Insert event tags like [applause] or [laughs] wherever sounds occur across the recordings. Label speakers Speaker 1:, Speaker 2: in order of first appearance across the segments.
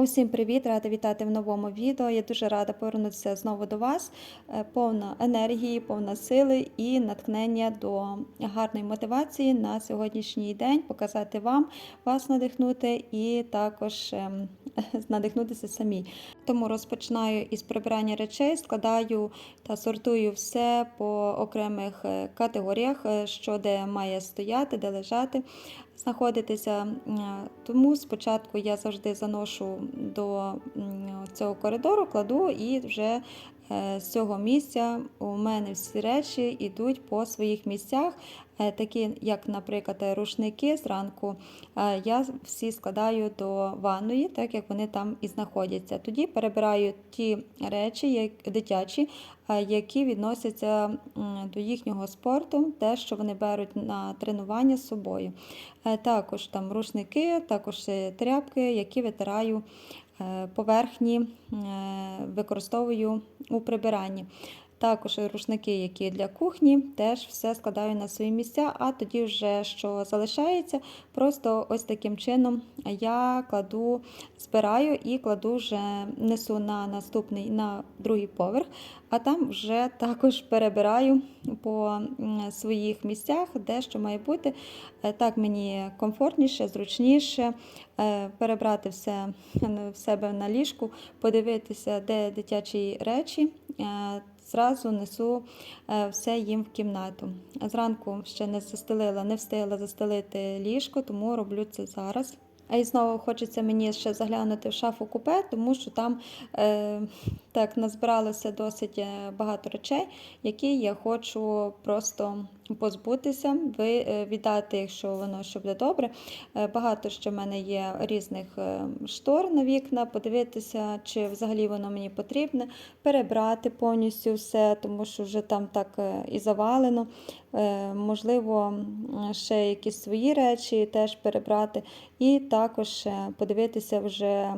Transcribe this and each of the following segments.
Speaker 1: Усім привіт! Рада вітати в новому відео. Я дуже рада повернутися знову до вас, е, повна енергії, повна сили і натхнення до гарної мотивації на сьогоднішній день, показати вам, вас надихнути і також ем, [laughs] надихнутися самі. Тому розпочинаю із прибирання речей, складаю та сортую все по окремих е, категоріях, е, що де має стояти, де лежати знаходитися. Тому спочатку я завжди заношу до цього коридору, кладу і вже е, з цього місця у мене всі речі йдуть по своїх місцях. Е, такі, як, наприклад, рушники зранку, е, я всі складаю до ванної, так як вони там і знаходяться. Тоді перебираю ті речі, дитячі, які відносяться до їхнього спорту, те, що вони беруть на тренування з собою. Е, також там рушники, також тряпки, які витираю е, поверхні, е, використовую у прибиранні. Також рушники, які для кухні, теж все складаю на свої місця, а тоді, вже що залишається, просто ось таким чином я кладу, збираю і кладу вже несу на наступний на другий поверх, а там вже також перебираю по своїх місцях, де що має бути. Е, так мені комфортніше, зручніше е, перебрати все в себе на ліжку, подивитися, де дитячі речі. Е, зразу несу все їм в кімнату. Зранку ще не застелила, не встигла застелити ліжко, тому роблю це зараз. А і знову хочеться мені ще заглянути в шафу купе, тому що там е, так назбиралося досить е, багато речей, які я хочу просто позбутися, е, віддати, якщо воно що буде добре. Е, багато ще в мене є різних штор на вікна, подивитися, чи взагалі воно мені потрібне, перебрати повністю все, тому що вже там так і завалено. Можливо, ще якісь свої речі теж перебрати. І також подивитися вже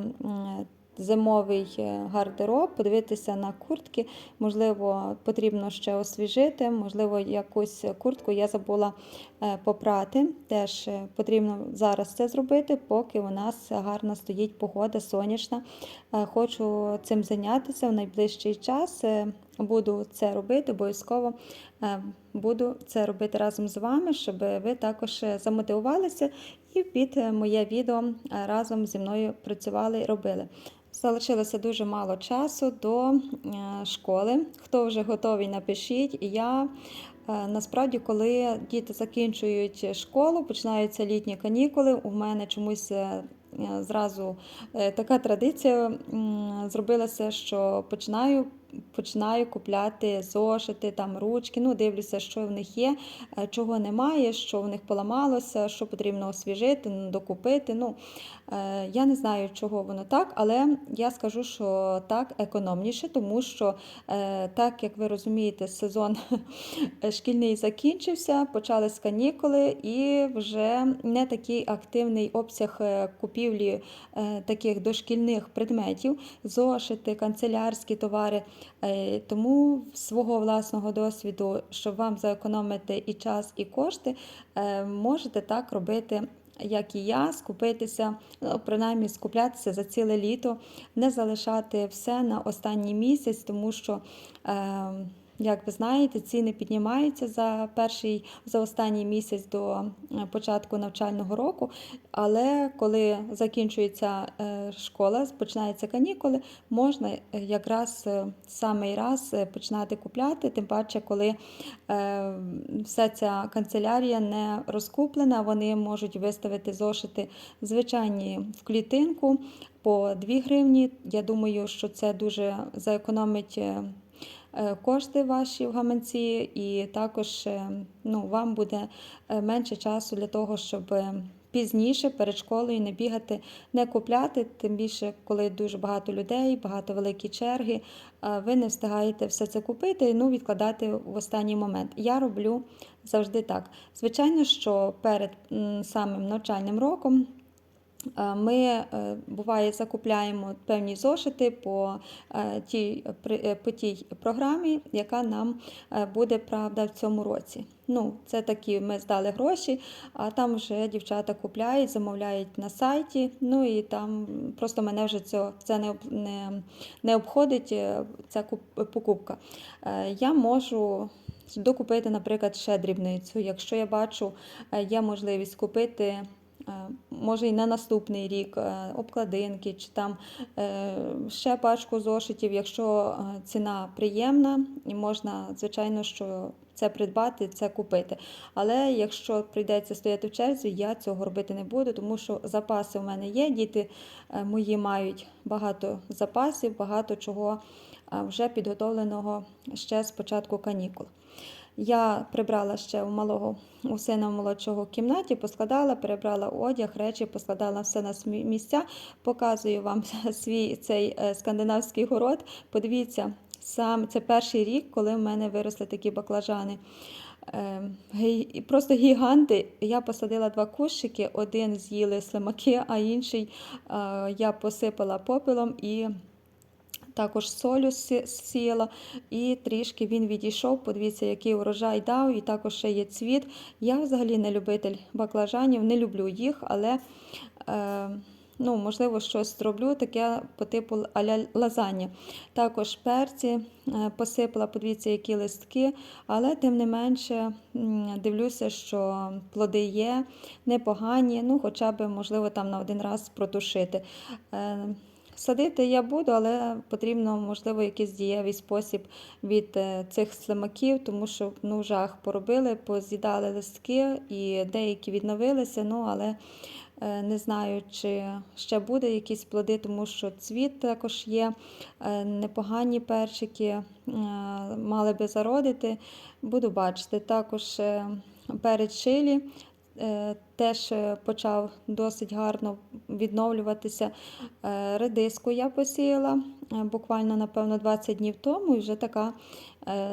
Speaker 1: зимовий е, гардероб, подивитися на куртки. Можливо, потрібно ще освіжити, можливо, якусь куртку я забула е, попрати. Теж е, потрібно зараз це зробити, поки у нас гарна стоїть погода, сонячна. Хочу цим зайнятися в найближчий час. Буду це робити, обов'язково буду це робити разом з вами, щоб ви також замотивувалися і під моє відео разом зі мною працювали і робили. Залишилося дуже мало часу до е, школи. Хто вже готовий, напишіть. Я е, насправді, коли діти закінчують школу, починаються літні канікули. У мене чомусь е, зразу така традиція зробилася, що починаю починаю купляти зошити, там ручки, ну дивлюся, що в них є, е, чого немає, що в них поламалося, що потрібно освіжити, докупити. Ну, е, Я не знаю, чого воно так, але я скажу, що так економніше, тому що, е, так як ви розумієте, сезон [laughs] шкільний закінчився, почались канікули і вже не такий активний обсяг купівлі таких дошкільних предметів, зошити, канцелярські товари. Е, тому свого власного досвіду, щоб вам заекономити і час, і кошти, е, можете так робити. Як і я, скупитися, ну, принаймні скуплятися за ціле літо, не залишати все на останній місяць, тому що е, як ви знаєте, ціни піднімаються за перший за останній місяць до е, початку навчального року. Але коли закінчується е, школа, починаються канікули, можна е, якраз самий раз починати купляти, тим паче, коли вся ця канцелярія не розкуплена, вони можуть виставити зошити звичайні в клітинку по 2 гривні. Я думаю, що це дуже заекономить. Е, кошти ваші в гаманці, і також е, ну, вам буде е, менше часу для того, щоб пізніше перед школою не бігати, не купляти, тим більше, коли дуже багато людей, багато великі черги, ви не встигаєте все це купити, ну відкладати в останній момент. Я роблю завжди так. Звичайно, що перед самим навчальним роком. Е, Ми е, буває закупляємо певні зошити по е, тій, по тій програмі, яка нам буде правда в цьому році. Ну, це такі ми здали гроші, а там вже дівчата купляють, замовляють на сайті. Ну і там просто мене вже це, це не, не, не обходить ця покупка. Я можу докупити, наприклад, ще дрібницю. Якщо я бачу, є можливість купити. Е, Може і на наступний рік е, обкладинки, чи там е, ще пачку зошитів, якщо ціна приємна, і можна, звичайно, що це придбати, це купити. Але якщо прийдеться стояти в черзі, я цього робити не буду, тому що запаси у мене є. Діти мої мають багато запасів, багато чого вже підготовленого ще з початку канікул. Я прибрала ще у малого у сина молодшого в кімнаті, поскладала, перебрала одяг, речі, поскладала все на місця. Показую вам [laughs] свій цей е, скандинавський город. Подивіться, сам це перший рік, коли в мене виросли такі баклажани. Е, Просто гіганти. Я посадила два кущики, один з'їли слимаки, а інший е, я посипала попелом і також солю сі- сіяла, і трішки він відійшов. Подивіться, який урожай дав, і також ще є цвіт. Я взагалі не любитель баклажанів, не люблю їх, але е, ну, можливо щось зроблю таке по типу аля лазанья. Також перці е, посипала, подивіться, які листки, але тим не менше дивлюся, що плоди є непогані, ну хоча б, можливо, там на один раз протушити. Садити я буду, але потрібно, можливо, якийсь дієвий спосіб від е, цих слимаків, тому що ну, жах поробили, поз'їдали листки і деякі відновилися, ну, але е, не знаю, чи ще буде якісь плоди, тому що цвіт також є, е, непогані перчики мали би зародити. Буду бачити. Також перець чилі е, теж е, почав досить гарно відновлюватися. Е, Редиску я посіяла е, буквально, напевно, 20 днів тому і вже така е,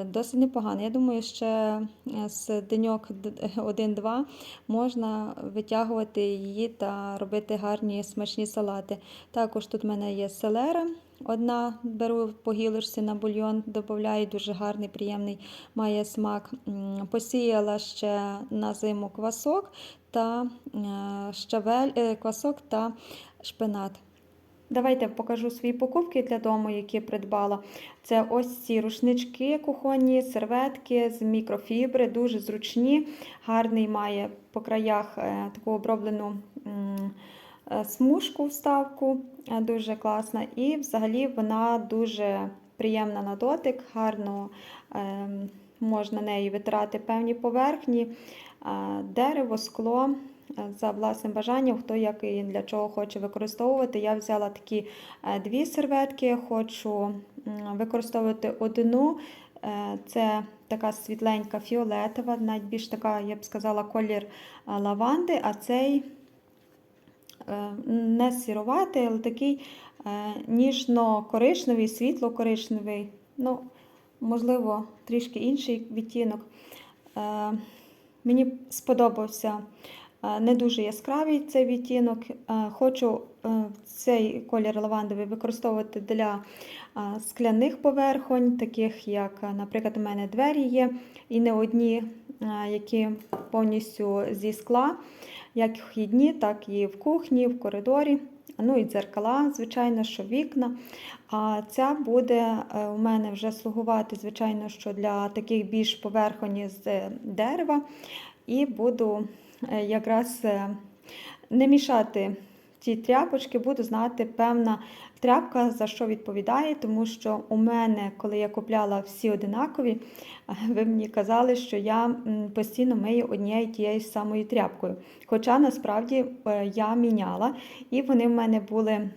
Speaker 1: досить непогана. Я думаю, ще е, з деньок д- один-два можна витягувати її та робити гарні смачні салати. Також тут в мене є селера. Одна беру по гілочці на бульйон, додаю дуже гарний, приємний має смак. Посіяла ще на зиму квасок та е, щавель, е, квасок та шпинат. Давайте покажу свої покупки для дому, які придбала. Це ось ці рушнички кухонні, серветки з мікрофібри, дуже зручні. Гарний має по краях е, таку оброблену е, смужку вставку, е, дуже класна. І взагалі вона дуже приємна на дотик, гарно можна нею витирати певні поверхні, дерево, скло. Е, За власним бажанням, хто як і для чого хоче використовувати. Я взяла такі е, дві серветки, хочу використовувати одну. Е, Це така світленька фіолетова, навіть більш така, я б сказала, колір лаванди, а цей не сіруватий, але такий ніжно-коричневий, світло-коричневий. Ну, можливо, трішки інший відтінок. Мені сподобався не дуже яскравий цей відтінок. Хочу е, цей колір лавандовий використовувати для скляних поверхонь, таких як, е, наприклад, у мене двері є, і не одні, е, які повністю зі скла, як вхідні, так і в кухні, в коридорі. Ну і дзеркала, звичайно, що вікна. А ця буде у мене вже слугувати, звичайно, що для таких більш поверхонь з дерева. І буду якраз е, не мішати ті тряпочки, буду знати, певна тряпка за що відповідає, тому що у мене, коли я купляла всі одинакові, е, ви мені казали, що я постійно мию однією тією самою тряпкою. Хоча насправді е, я міняла, і вони в мене були е,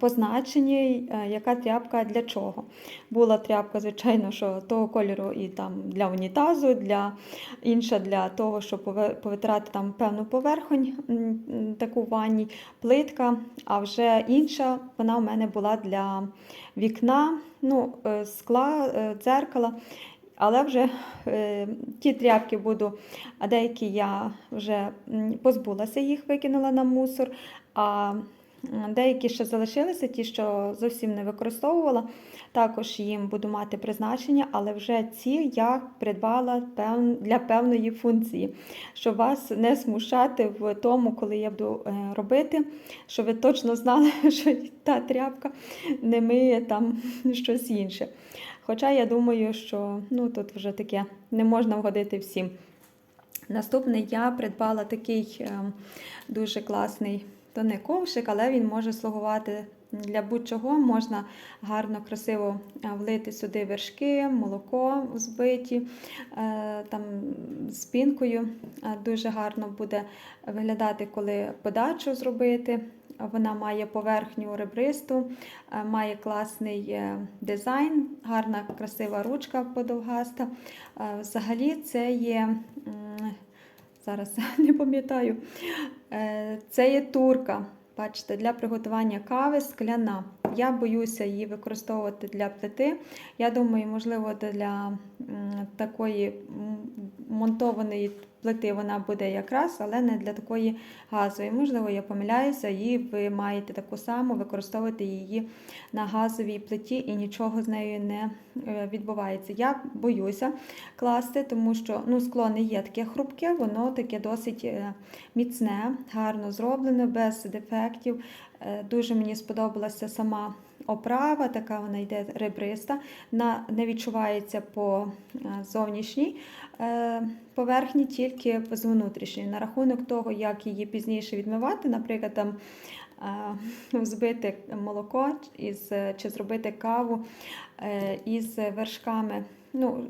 Speaker 1: позначені, е, яка тряпка для чого. Була тряпка, звичайно, що того кольору і там для унітазу, для інша для того, щоб повитирати там певну поверхонь, таку ванні, плитка, а вже інша вона у мене була для вікна, ну, е, скла, е, дзеркала. Але вже е, ті тряпки буду, а деякі я вже позбулася їх, викинула на мусор. А деякі ще залишилися, ті, що зовсім не використовувала. Також їм буду мати призначення, але вже ці я придбала для певної функції, щоб вас не смущати в тому, коли я буду е, робити, щоб ви точно знали, [laughs] що та тряпка не миє там [laughs] щось інше. Хоча я думаю, що ну, тут вже таке не можна вгодити всім. Наступний я придбала такий е, дуже класний, то не ковшик, але він може слугувати для будь-чого. Можна гарно, красиво е, влити сюди вершки, молоко збиті, е, там з пінкою. Е, Дуже гарно буде виглядати, коли подачу зробити. Вона має поверхню ребристу, має класний дизайн, гарна, красива ручка подовгаста. Взагалі, це є. Зараз [laughs] не пам'ятаю. Е, Це є турка. Бачите, для приготування кави скляна. Я боюся її використовувати для плити. Я думаю, можливо, для такої монтованої плити вона буде якраз, але не для такої газової. Можливо, я помиляюся, і ви маєте таку саму використовувати її на газовій плиті, і нічого з нею не е, відбувається. Я боюся класти, тому що ну, скло не є таке хрупке, воно таке досить е, міцне, гарно зроблене, без дефектів. Е, Дуже мені сподобалася сама оправа, така вона йде ребриста, на, не відчувається по е, зовнішній е, поверхні, тільки з внутрішньої. На рахунок того, як її пізніше відмивати, наприклад, там взбити молоко із, чи зробити каву із вершками. Ну,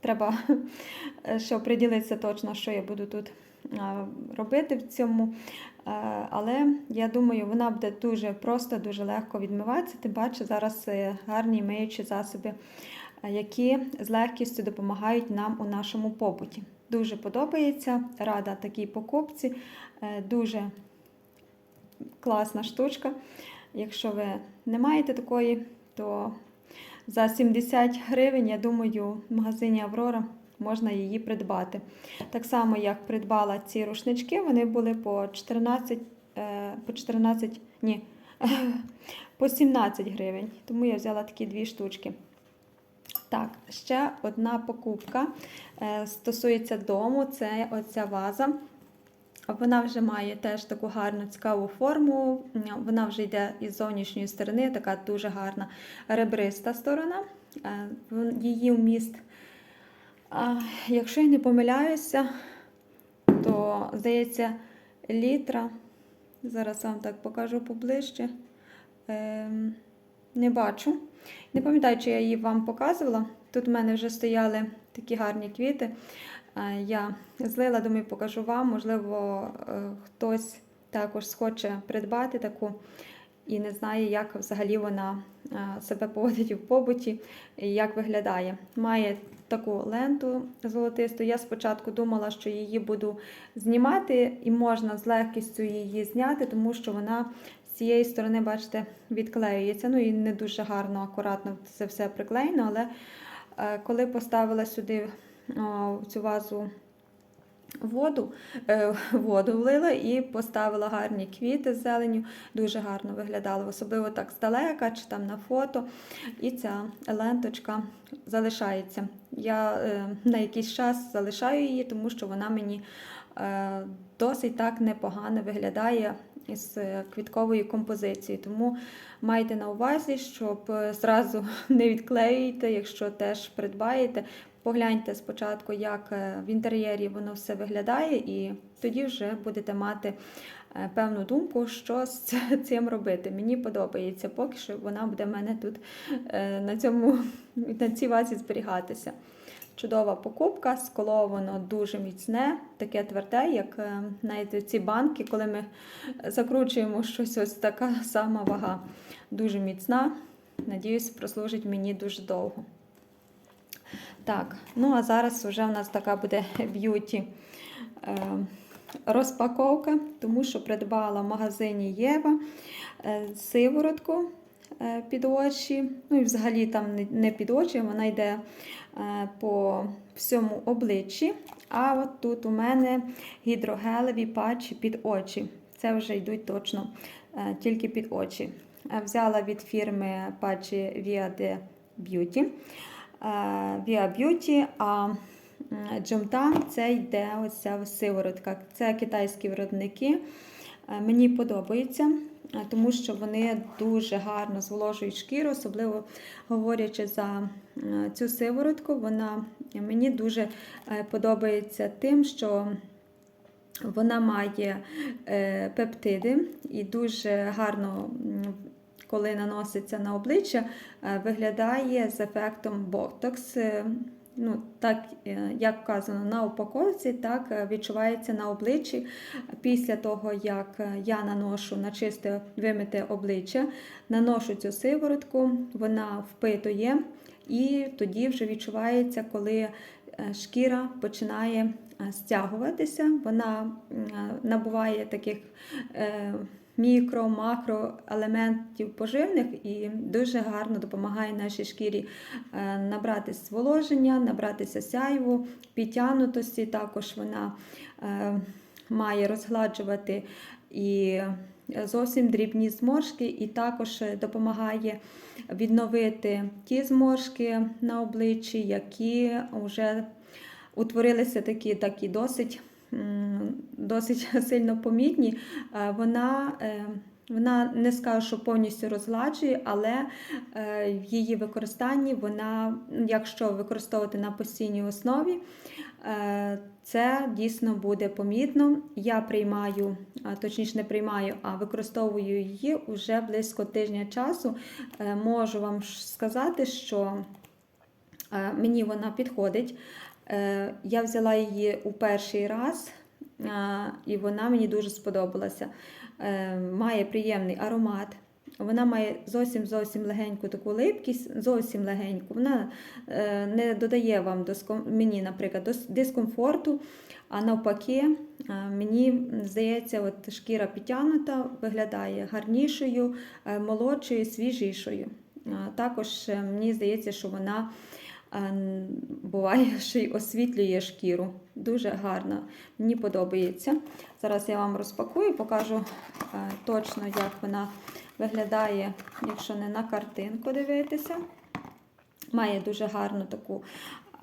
Speaker 1: треба [laughs] ще оприділитися точно, що я буду тут робити в цьому. Але я думаю, вона буде дуже просто, дуже легко відмиватися. Тим паче зараз е, гарні миючі засоби, які з легкістю допомагають нам у нашому побуті. Дуже подобається, рада такій покупці, Е, дуже класна штучка. Якщо ви не маєте такої, то за 70 гривень, я думаю, в магазині Аврора можна її придбати. Так само, як придбала ці рушнички, вони були по 14, е, по 14, ні, [laughs] по 17 гривень. Тому я взяла такі дві штучки. Так, ще одна покупка е, стосується дому. Це оця ваза. Вона вже має теж таку гарну цікаву форму. Вона вже йде із зовнішньої сторони, така дуже гарна ребриста сторона. Е, Її вміст, якщо я не помиляюся, то здається літра. Зараз вам так покажу поближче. Ем, Не бачу. Не пам'ятаю, чи я її вам показувала. Тут в мене вже стояли такі гарні квіти. Е, Я злила, думаю, покажу вам. Можливо, е, хтось також схоче придбати таку і не знає, як взагалі вона е, себе поводить в побуті і як виглядає. Має таку ленту золотисту. Я спочатку думала, що її буду знімати, і можна з легкістю її зняти, тому що вона з цієї сторони, бачите, відклеюється. Ну і не дуже гарно, акуратно це все приклеєно, але е, коли поставила сюди цю вазу воду, е, воду влила і поставила гарні квіти з зеленю. Дуже гарно виглядало, особливо так здалека чи там на фото. І ця ленточка залишається. Я е, на якийсь час залишаю її, тому що вона мені е, досить так непогано виглядає із квітковою композицією. Тому майте на увазі, щоб зразу [laughs] не відклеюйте, якщо теж придбаєте. Погляньте спочатку, як е, в інтер'єрі воно все виглядає, і тоді вже будете мати е, певну думку, що з [laughs] цим робити. Мені подобається, поки що вона буде в мене тут е, на, цьому, [laughs] на цій вазі зберігатися. Чудова покупка, скло воно дуже міцне, таке тверде, як знаєте, ці банки, коли ми закручуємо щось, ось така сама вага. Дуже міцна. Надіюсь, прослужить мені дуже довго. Так, ну а зараз вже в нас така буде б'юті е, розпаковка, тому що придбала в магазині Єва е, сиворотку е, під очі. Ну і взагалі там не- під очі, вона йде по всьому обличчі. А от тут у мене гідрогелеві патчі під очі. Це вже йдуть точно тільки під очі. Взяла від фірми патчі Via de Beauty. Е, Via Beauty, а Джомтам це йде ось ця сиворотка. Це китайські виробники. Е, Мені подобається, е, тому що вони дуже гарно зволожують шкіру, особливо говорячи за цю сиворотку, вона мені дуже подобається тим, що вона має пептиди і дуже гарно, коли наноситься на обличчя, е, виглядає з ефектом ботокс. Е, Ну, так, е, як вказано на упаковці, так відчувається на обличчі. Після того, як я наношу на чисте вимите обличчя, наношу цю сиворотку, вона впитує, і тоді вже відчувається, коли шкіра починає стягуватися, вона набуває таких мікро, макро елементів поживних і дуже гарно допомагає нашій шкірі е, набрати зволоження, набратися сяйву, підтягнутості. Також вона е, має розгладжувати і зовсім дрібні зморшки, і також допомагає відновити ті зморшки на обличчі, які вже утворилися такі, такі досить, досить [laughs] сильно помітні. Е, Вона, е, вона не скажу, що повністю розгладжує, але е, в її використанні вона, якщо використовувати на постійній основі, це дійсно буде помітно. Я приймаю, точніше не приймаю, а використовую її вже близько тижня часу. Можу вам сказати, що мені вона підходить. Е, Я взяла її у перший раз, е, і вона мені дуже сподобалася. Е, Має приємний аромат. Вона має зовсім зовсім легеньку таку липкість, зовсім легеньку. Вона не додає вам мені, наприклад, дискомфорту, а навпаки, мені здається, от шкіра підтягнута, виглядає гарнішою, молодшою, свіжішою. Також мені здається, що вона буває, [laughs] що й освітлює шкіру. Дуже гарно. Мені подобається. Зараз я вам розпакую, покажу е, точно, як вона виглядає, якщо не на картинку дивитися. Має дуже гарну таку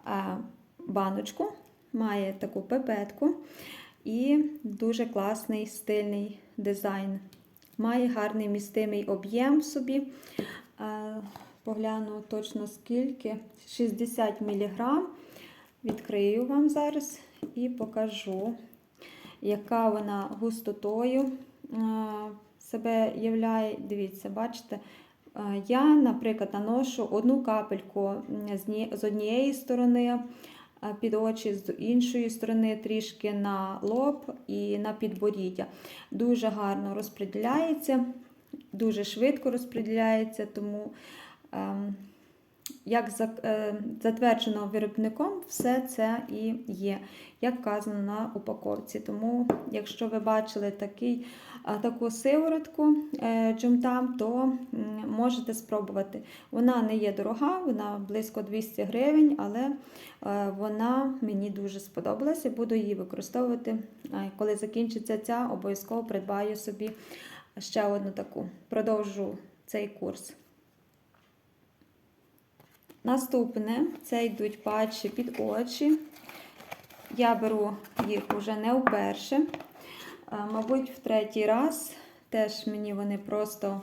Speaker 1: е, баночку, має таку пепетку і дуже класний стильний дизайн. Має гарний містимий об'єм собі. Погляну точно скільки. 60 мг. Відкрию вам зараз і покажу, яка вона густотою е, себе являє. Дивіться, бачите, е, я, наприклад, наношу одну капельку з однієї сторони е, під очі, з іншої сторони трішки на лоб і на підборіддя. Дуже гарно розподіляється, дуже швидко розподіляється, тому. Ем, як е, затверджено виробником, все це і є, як вказано на упаковці. Тому, якщо ви бачили такий, таку сиворотку е, Джумтам, то можете спробувати. Вона не є дорога, вона близько 200 гривень, але е, вона мені дуже сподобалася. Буду її використовувати. Е, Коли закінчиться ця, обов'язково придбаю собі ще одну таку. Продовжу цей курс. Наступне це йдуть патчі під очі. Я беру їх вже не вперше. Мабуть, в третій раз. Теж мені вони просто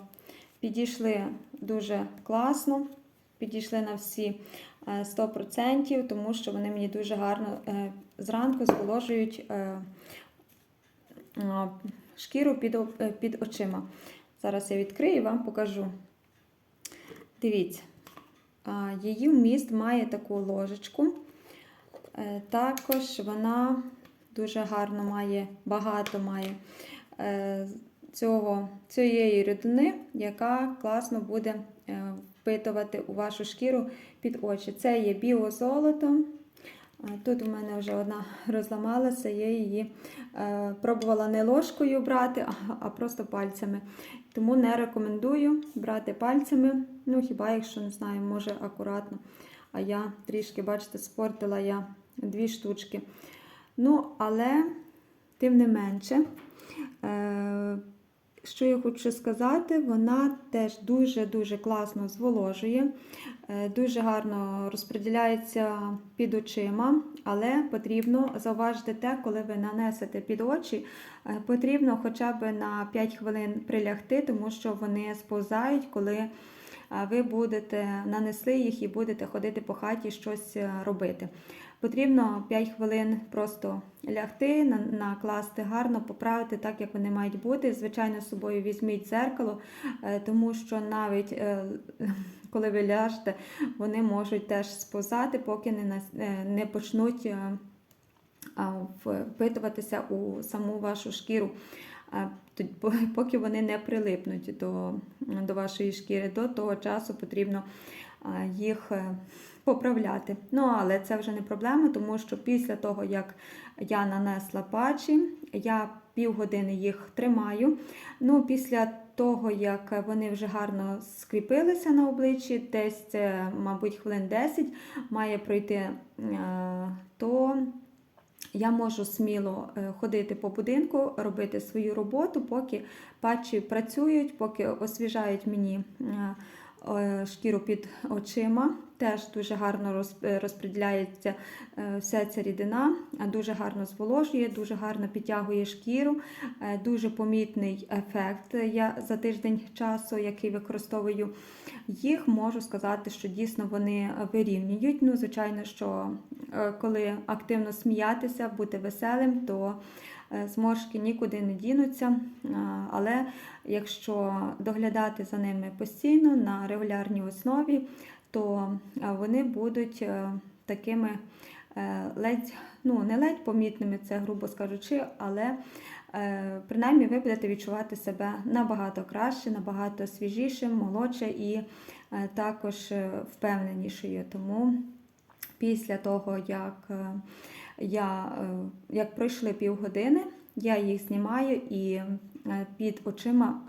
Speaker 1: підійшли дуже класно, підійшли на всі е, 100%, тому що вони мені дуже гарно е, зранку зволожують е, шкіру е, під очима. Зараз я відкрию і вам покажу. Дивіться. Її вміст має таку ложечку. Е, Також вона дуже гарно має, багато має е, цього, цієї рідини, яка класно буде е, впитувати у вашу шкіру під очі. Це є біозолото. Тут у мене вже одна розламалася, я її е, пробувала не ложкою брати, а, просто пальцями. Тому не рекомендую брати пальцями, ну хіба якщо не знаю, може акуратно. а я трішки, бачите, спортила я дві штучки. Ну, але, тим не менше, е, що я хочу сказати, вона теж дуже-дуже класно зволожує, дуже гарно розподіляється під очима, але потрібно зауважити те, коли ви нанесете під очі, е, потрібно хоча б на 5 хвилин прилягти, тому що вони сповзають, коли е, ви будете нанесли їх і будете ходити по хаті щось е, робити. Потрібно 5 хвилин просто лягти, накласти гарно, поправити так, як вони мають бути. Звичайно, з собою візьміть дзеркало, е, тому що навіть е, коли ви ляжете, вони можуть теж сповзати, поки не, е, не почнуть е, впитуватися у саму вашу шкіру. [laughs] Поки вони не прилипнуть до, до вашої шкіри, до того часу потрібно їх е, поправляти. Ну, але це вже не проблема, тому що після того, як я нанесла патчі, я півгодини їх тримаю. Ну, після того, як вони вже гарно скріпилися на обличчі, десь мабуть, хвилин 10 має пройти, е, то я можу сміло е, ходити по будинку, робити свою роботу, поки патчі працюють, поки освіжають мені е, шкіру під очима. Теж дуже гарно е, розподіляється е, вся ця рідина, дуже гарно зволожує, дуже гарно підтягує шкіру, е, дуже помітний ефект. Я за тиждень часу, який використовую їх, можу сказати, що дійсно вони вирівнюють. Ну, звичайно, що е, коли активно сміятися, бути веселим, то е, зморшки нікуди не дінуться. Але якщо доглядати за ними постійно на регулярній основі, то е, вони будуть е, такими е, ледь, ну не ледь помітними, це грубо скажучи, але принаймні ви будете відчувати себе набагато краще, набагато свіжішим, молодше і також впевненішою. Тому після того, як я як пройшли півгодини, я їх знімаю і під очима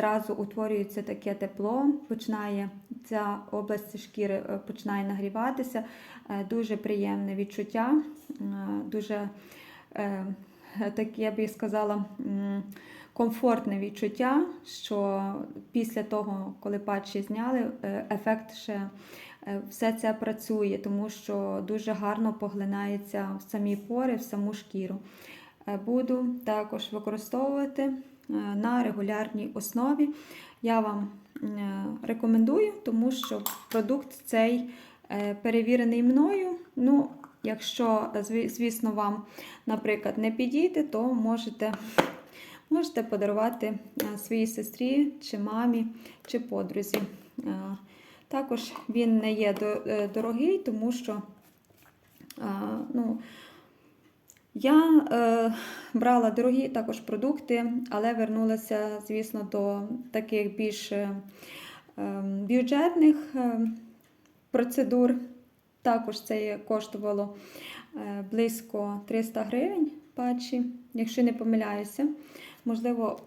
Speaker 1: зразу утворюється таке тепло, починає ця область шкіри е, починає нагріватися. Е, Дуже приємне відчуття, е, дуже таке, я би сказала, комфортне відчуття, що після того, коли патчі зняли, ефект ще все це працює, тому що дуже гарно поглинається в самі пори, в саму шкіру. Буду також використовувати на регулярній основі. Я вам е, рекомендую, тому що продукт цей е, перевірений мною. Ну, якщо, звісно, вам, наприклад, не підійде, то можете, можете подарувати е, своїй сестрі, чи мамі, чи подрузі. Е, Також він не є е, дорогий, тому що е, ну, я е, брала дорогі також продукти, але вернулася, звісно, до таких більш е, е, бюджетних е, процедур. Також це коштувало е, близько 300 гривень патчі, якщо не помиляюся. Можливо,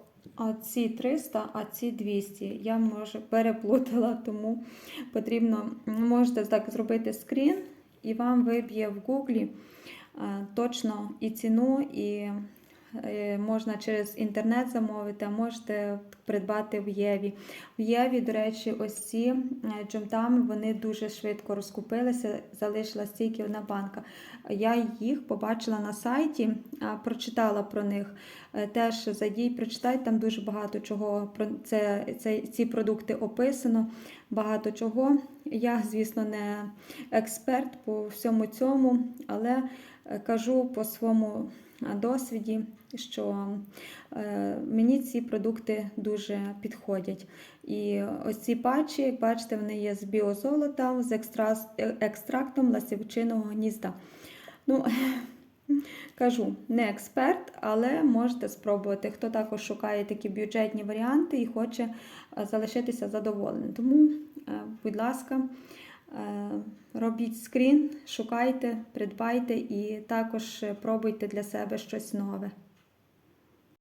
Speaker 1: ці 300, а ці 200. Я може переплутала, тому потрібно можете так зробити скрін, і вам виб'є в гуглі точно і ціну, і е, можна через інтернет замовити, а можете придбати в Єві. В Єві, до речі, ось ці е, джемтами вони дуже швидко розкупилися, залишилась тільки одна банка. Я їх побачила на сайті, прочитала про них. Е, Теж зайдіть, прочитайте, там дуже багато чого про це, це, ці продукти описано, багато чого. Я, звісно, не експерт по всьому цьому, але е, кажу по своєму е, досвіді, що е, мені ці продукти дуже підходять. І ось ці патчі, як бачите, вони є з біозолота, з екстра... е, екстрактом ласівчиного гнізда. Ну, [laughs] кажу, не експерт, але можете спробувати. Хто також шукає такі бюджетні варіанти і хоче е, залишитися задоволеним. Тому, будь ласка, робіть скрін, шукайте, придбайте і також пробуйте для себе щось нове.